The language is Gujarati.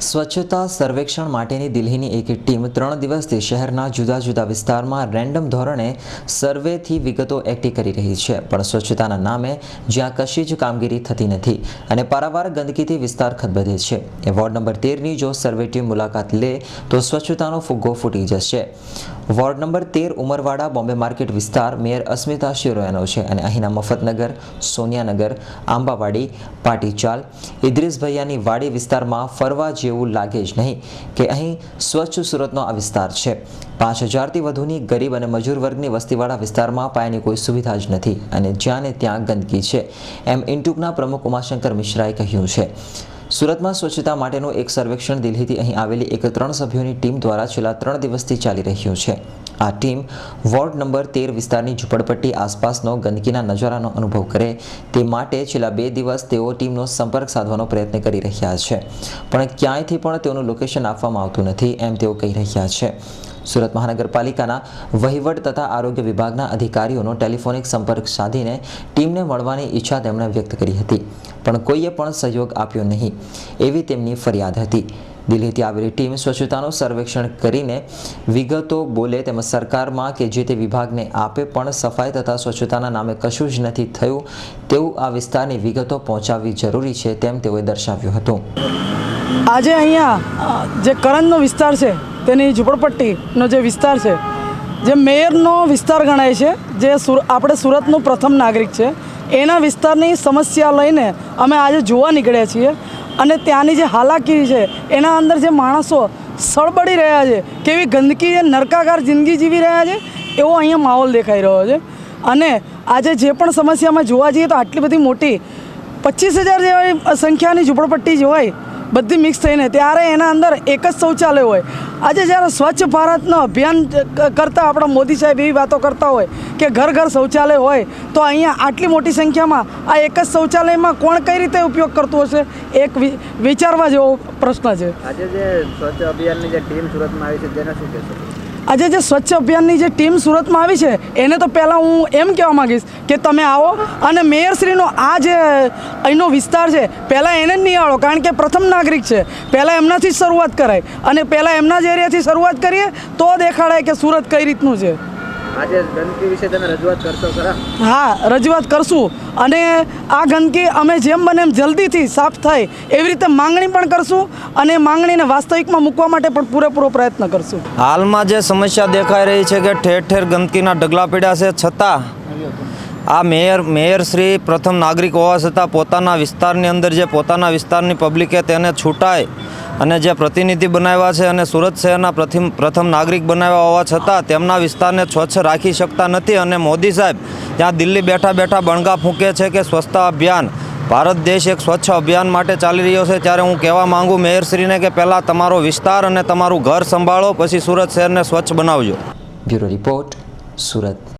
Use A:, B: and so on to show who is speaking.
A: સ્વચ્છતા સર્વેક્ષણ માટેની દિલ્હીની એક ટીમ ત્રણ દિવસથી શહેરના જુદા જુદા વિસ્તારમાં રેન્ડમ ધોરણે સર્વેથી વિગતો એકઠી કરી રહી છે, પણ સ્વચ્છતાના નામે જ્યાં કશી જ કામગીરી થતી નથી અને પારાવાર ગંદકીથી વિસ્તાર ખદબદે છે. એ વોર્ડ નંબર તેરની જો સર્વે ટીમ મુલાકાત લે, તો સ્વચ્છતાનો ફુગ્ગો ફૂટી જશે. વોર્ડ નંબર તેર ઉમરવાડા બોમ્બે માર્કેટ વિસ્તાર મેયર અસ્મિતા શિરોયાનો છે અને અહીંના મફતનગર, સોનિયાનગર, આંબાવાડી, પાટીચાલ, ઇદ્રીસ ભૈયાની વાડી વિસ્તારમાં ફરવા જેવું લાગે જ નહીં કે અહીં સ્વચ્છ સુરતનો આ વિસ્તાર છે. પાંચ હજારથી વધુની ગરીબ અને મજૂર વર્ગની વસ્તીવાળા વિસ્તારમાં પાયાની કોઈ સુવિધા જ નથી અને જ્યાં ને ત્યાં ગંદકી છે, એમ ઇન્ટુકના પ્રમુખ ઉમાશંકર મિશ્રાએ કહ્યું છે. સુરતમાં સ્વચ્છતા માટેનું એક સર્વેક્ષણ દિલ્હીથી અહીં આવેલી એક ત્રણ સભ્યોની ટીમ દ્વારા છેલ્લા ત્રણ દિવસથી ચાલી રહ્યું છે. આ ટીમ વોર્ડ નંબર તેર વિસ્તારની ઝૂંપડપટ્ટી આસપાસનો ગંદકીના નજારાનો અનુભવ કરે તે માટે છેલ્લા બે દિવસ તેઓ ટીમનો સંપર્ક સાધવાનો પ્રયત્ન કરી રહ્યા છે. પણ ક્યાંયથી પણ તેઓનું લોકેશન આપવામાં આવતું નથી એમ તેઓ કહી રહ્યા છે. સુરત મહાનગરપાલિકાના વહીવટ તથા આરોગ્ય વિભાગના અધિકારીઓનો ટેલિફોનિક સંપર્ક સાધીને ટીમને મળવાની ઈચ્છા તેમણે વ્યક્ત કરી હતી. પણ કોઈએ પણ સહયોગ આપ્યો નહીં. એવી તેમની ફરિયાદ હતી. દિલ્હીથી આવેલી ટીમ સ્વચ્છતાનું સર્વેક્ષણ કરીને વિગતો બોલે તેમજ સરકારમાં કે જે તે વિભાગને આપે પણ સફાઈ તથા સ્વચ્છતાના નામે કશું જ નથી થયું તેવું આ વિસ્તારની વિગતો પહોંચાડવી જરૂરી છે તેમ તેઓએ દર્શાવ્યું હતું.
B: આજે અહીંયા જે કરંજનો વિસ્તાર છે તેની ઝૂંપડપટ્ટીનો જે વિસ્તાર છે, જે મેયરનો વિસ્તાર ગણાય છે, જે સુર, આપણે સુરતનું પ્રથમ નાગરિક છે, એના વિસ્તારની સમસ્યા લઈને અમે આજે જોવા નીકળ્યા છીએ અને ત્યાંની જે હાલાકી છે, એના અંદર જે માણસો સળબડી રહ્યા છે, કેવી ગંદકી છે નરકાકાર જિંદગી જીવી રહ્યા છે, એવો અહીંયા માહોલ દેખાઈ રહ્યો છે. અને આજે જે પણ સમસ્યામાં જોવા જઈએ તો આટલી બધી મોટી પચીસ હજાર જેવી સંખ્યાની ઝૂંપડપટ્ટી જે હોય બધી મિક્સ થઈને ત્યારે એના અંદર એક જ શૌચાલય હોય. આજે જ્યારે સ્વચ્છ ભારતનો અભિયાન કરતાં આપણા મોદી સાહેબ એવી વાતો કરતા હોય કે ઘર ઘર શૌચાલય હોય, તો અહીંયા આટલી મોટી સંખ્યામાં આ એક જ શૌચાલયમાં કોણ કઈ રીતે ઉપયોગ કરતું હશે? એક વિચારવા જેવો પ્રશ્ન છે.
C: આજે જે સ્વચ્છ અભિયાનની જે ટીમ સુરતમાં આવી છે, તેને શું કહેશો?
B: આજે જે સ્વચ્છ અભિયાનની જે ટીમ સુરતમાં આવી છે, એને તો પહેલાં હું એમ કહેવા માંગીશ કે તમે આવો અને મેયરશ્રીનો આ જે અહીંનો વિસ્તાર છે, પહેલાં એને જ નિહાળો, કારણ કે પ્રથમ નાગરિક છે. પહેલાં એમનાથી જ શરૂઆત કરાય અને પહેલાં એમના જ એરિયાથી શરૂઆત કરીએ, તો દેખાડાય કે સુરત કઈ રીતનું છે.
C: આજે ગંદકી વિશે તમે રજૂઆત કરશો ખરા?
B: હા રજૂઆત કરશું. અને આ ગંદકી અમે જેમ બને એમ જલ્દીથી સાફ થાય એવી રીતે માંગણી પણ કરશું અને માંગણીને વાસ્તવિકમાં મૂકવા માટે પણ પૂરેપૂરો પ્રયત્ન કરશું.
D: હાલમાં જે સમસ્યા દેખાઈ રહી છે કે ઠેર ઠેર ગંદકીના ઢગલા પીડ્યા છે છતાં આ મેયર મેયરશ્રી પ્રથમ નાગરિક હોવા છતાં પોતાના વિસ્તારની અંદર જે પોતાના વિસ્તારની પબ્લિકે તેને છૂટાય અને જે પ્રતિનિધિ બનાવ્યા છે અને સુરત શહેરના પ્રથમ પ્રથમ નાગરિક બનાવ્યા હોવા છતાં તેમના વિસ્તારને સ્વચ્છ રાખી શકતા નથી અને મોદી સાહેબ ત્યાં દિલ્હી બેઠા બેઠા બણગા ફૂંકે છે કે સ્વચ્છતા અભિયાન, ભારત દેશ એક સ્વચ્છ અભિયાન માટે ચાલી રહ્યો છે. ત્યારે હું કહેવા માંગુ મેયરશ્રીને કે પહેલાં તમારો વિસ્તાર અને તમારું ઘર સંભાળો, પછી સુરત શહેરને સ્વચ્છ બનાવજો.
A: Bureau report, Surat.